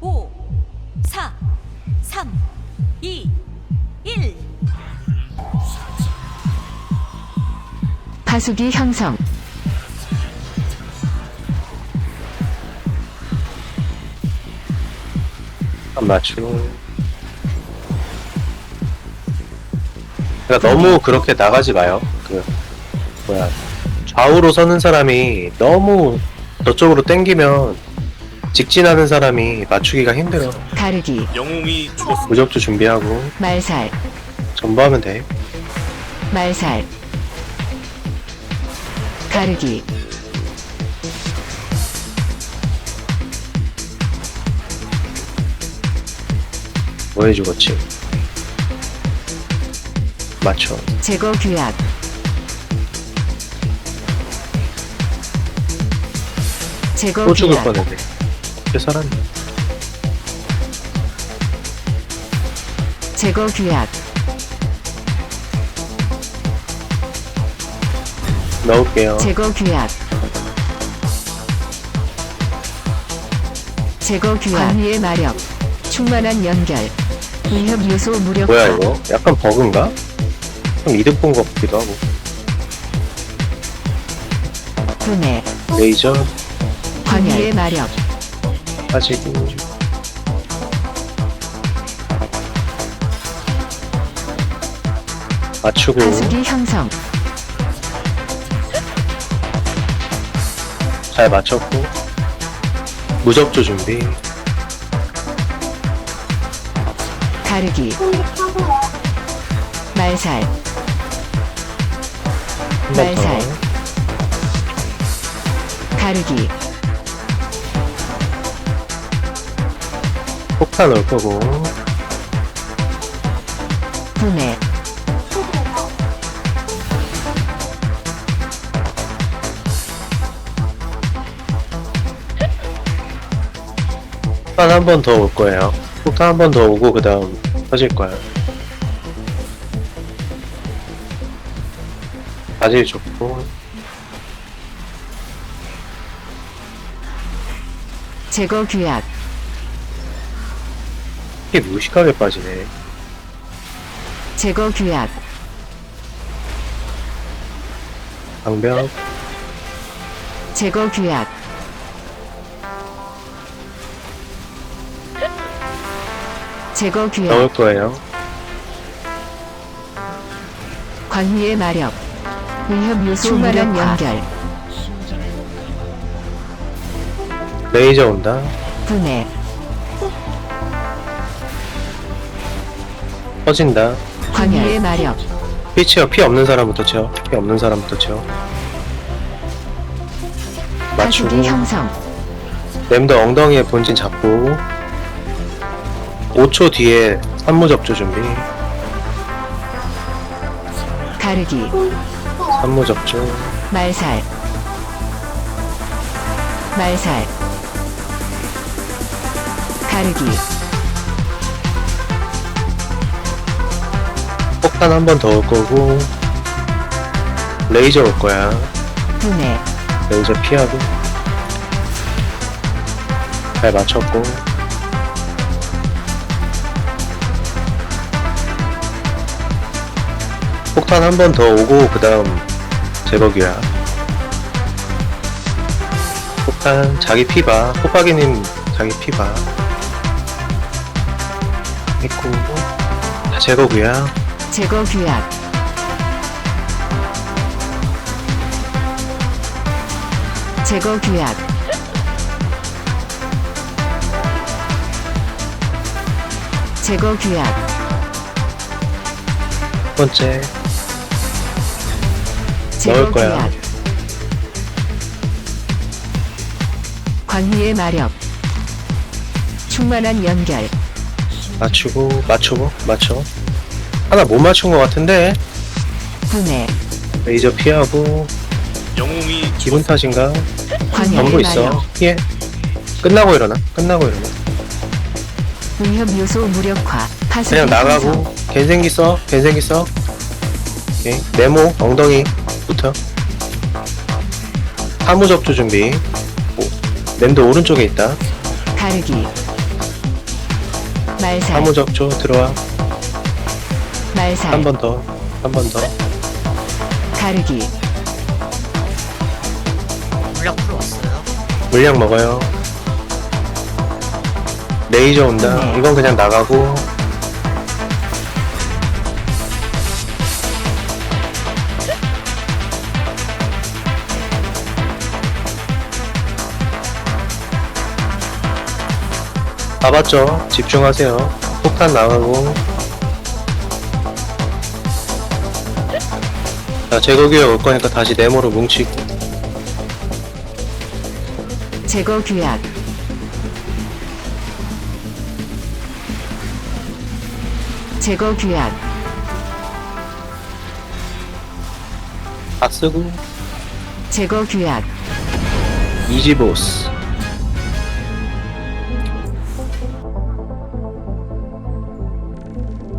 5, 4, 3, 2, 1. 파수기 형성. 안 맞추고. 그러니까 너무 그렇게 나가지 마요. 그 뭐야 좌우로 서는 사람이 너무 저쪽으로 땡기면 직진하는 사람이 맞추기가 힘들어. 가르기. 영웅이 죽었습니다. 무적도 준비하고 말살. 전부하면 돼. 말살. 가르기. 뭐 해주겠지? 맞춰. 제거 규약. 제거 또 죽을 규약. 뻔했네. 어떻게 살았네. 제거 규약. 넣을게요. 제거 규약. 제거 규약. 관위의 마력. 충만한 연결. 위협 요소 무력화. 뭐야 이거? 약간 버그인가? 좀 이득 본 것 같기도 하고. 분해. 레이저 관위의 마력. 빠지고. 맞추고 파수기 형성. 잘 맞췄고 무적조 준비 가르기. 말살. 말살. 더 가르기. 폭탄 올 거고 분해. 폭탄 한 번 더 올 거예요 폭탄 한 번 더 오고 그 다음 터질 거야 바질 좋고 제거 규약. 이게 무식하게 빠지네 제거 규약. 방벽 제거 규약. 제거 규약. 넣을 거예요 관위의 마력. 위협 요소 충만한 연결. 레이저 온다 분해. 터진다 관위의 마력. 피 치어 피 없는 사람부터 치어 피 없는 사람부터 치어 맞추고 형성. 램더 엉덩이에 본진 잡고 5초 뒤에 산무 접조 준비 가르기. 산무 접조 말살. 말살. 가르기. 폭탄 한 번 더 올 거고 레이저 올 거야. 분해. 레이저 피하고. 잘 맞췄고. 폭탄 한 번 더 오고 그 다음 제거기야. 폭탄 자기 피봐. 호박이님 자기 피봐. 했고 다 제거기야 제거 규약. 제거 규약. 제거 규약. 첫 번째 제거 넣을 거야. 규약. 관위의 마력. 충만한 연결. 맞추고 맞추고 맞춰 하나 못 맞춘 것 같은데. 분해. 레이저 피하고 영웅이 기분 탓인가? 관위의 전부 있어. 피해 끝나고 일어나. 끝나고 일어나. 위협 요소 무력화. 파수기 그냥 나가고. 갠생기 써 갠생기 써 오케이. 네모 엉덩이 붙어. 사무접조 준비. 오, 랜드 오른쪽에 있다. 가르기. 말살. 사무적조 들어와. 말살 한 번 더. 한 번 더. 가르기 물약 풀어 왔어요. 물량 먹어요. 레이저 온다. 네. 이건 그냥 나가고. 봐봤죠? 집중하세요. 폭탄 나가고. 자, 제거기에 올 거니까 다시 네모로 뭉치고. 제거 규약 제거 규약 다 쓰고. 제거 규약 이지보스